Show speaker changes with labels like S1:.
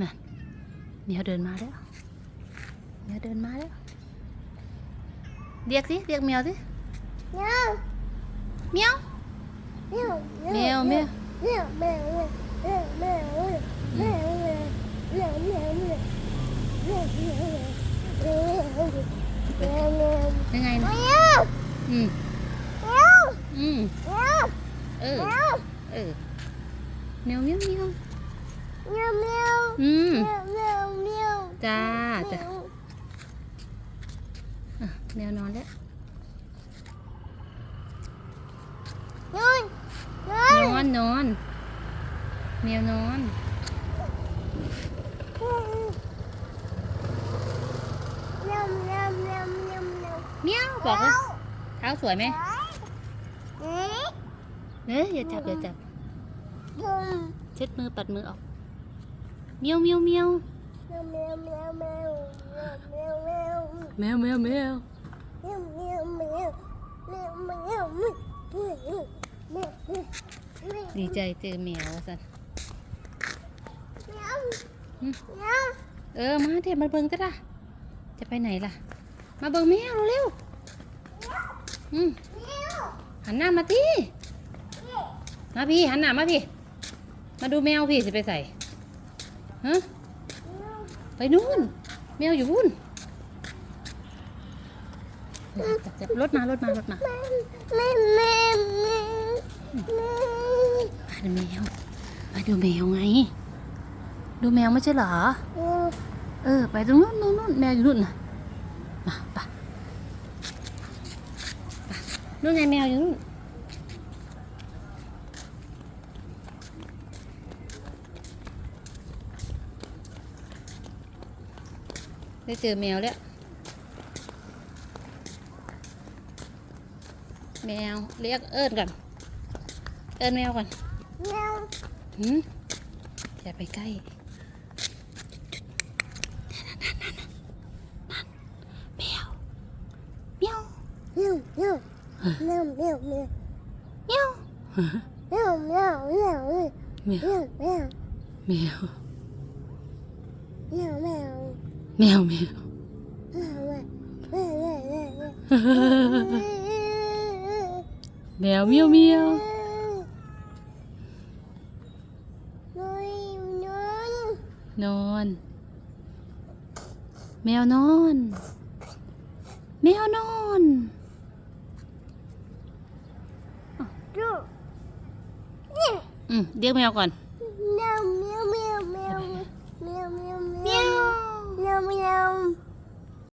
S1: น่ะเมียวเดินมาแล้วเมียวเดินมาแล้ว เรียกสิเรียกเมียวสิเมียวเมียวเมียวยังไงนะอืมอืมเออเออเมียวเมียวเมียว อืมจ้าจ้าอะแมวนอนแล้ว นอนนอนแมวนอนเมียวบอกว่าเท้าสวยไหมเอ้ยอย่าจับอย่าจับ เช็ดมือปัดมือออก เมียวเมียวเมียวแมวแมวแมวดีใจเจอแมวสันเออมาเดี๋ยวมาเบิ่งก็ได้จะไปไหนล่ะ มาเบิ่งแมวเร็วๆอืมหันหน้ามาที่มาพี่หันหน้ามาพี่ มาดูแมวพี่สิไปใส่ ฮะไปนู่น แมวอยู่นู่นจับจับรถมารถมารถมามาดูแมวมาดูแมวไง ดูแมวไม่ใช่เหรอ เออ ไปตรงนู้นนู้นนู้นแมวอยู่นู่นนะมาปไปนู่นไงแมวอยู่นู่น ได้เจอแมวแล้ว แมวเรียกเอิญก่อน เอิญแมวก่อนหืมอย่าไปใกล้แมวเมียวเมียวเมียวเมียวเมียวเมียวเมียวเมียวแมวเมียวเมียวนอนแมวนอนแมว mèo mèo. Mèo miêu miêu. Non mèo non mèo non ờ, ừ, điếc mèo còn.